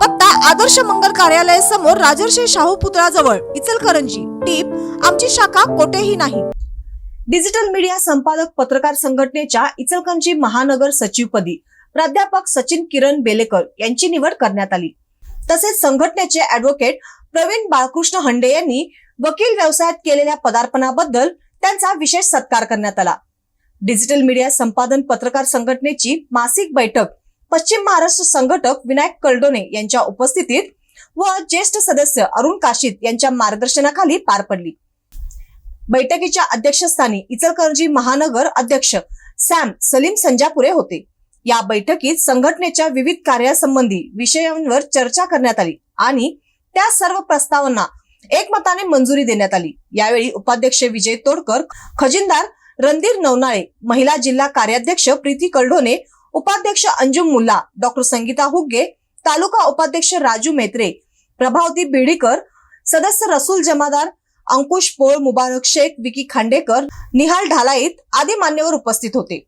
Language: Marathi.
पत्ता आदर्श मंगल कार्यालय समोर राजर्षी शाहू पुतळाजवळ इचलकरंजी. टीप आमची शाखा कोठेही नाही. डिजिटल मीडिया संपादक पत्रकार संघटनेच्या इचलकरंजी महानगर सचिवपदी प्राध्यापक सचिन किरण बेलेकर यांची निवड करण्यात आली. तसेच संघटनेचे ऍडव्होकेट प्रवीण बाळकृष्ण हंडे यांनी वकील व्यवसायात केलेल्या पदार्पणाबद्दल त्यांचा विशेष सत्कार करण्यात आला. डिजिटल मीडिया संपादन पत्रकार संघटनेची मासिक बैठक पश्चिम महाराष्ट्र संघटक विनायक कलडोने यांच्या उपस्थितीत व ज्येष्ठ सदस्य अरुण काशीत यांच्या मार्गदर्शनाखाली पार पडली. बैठकीच्या अध्यक्षस्थानी इचलकरंजी महानगर अध्यक्ष सॅम सलीम संजापुरे होते. या बैठकीत संघटनेच्या विविध कार्यासंबंधी विषयांवर चर्चा करण्यात आली आणि त्या सर्व प्रस्तावांना एकमताने मंजुरी देण्यात आली. यावेळी उपाध्यक्ष विजय तोडकर खजिनदार रणधीर नवनाळे महिला जिल्हा कार्याध्यक्ष प्रीती कलढोने उपाध्यक्ष अंजुम मुल्ला डॉक्टर संगीता हुग्गे तालुका उपाध्यक्ष राजू मेत्रे प्रभावती बिडीकर सदस्य रसूल जमादार अंकुश पोळ मुबारक शेख विकी खांडेकर निहाल ढालाईत आदी मान्यवर उपस्थित होते.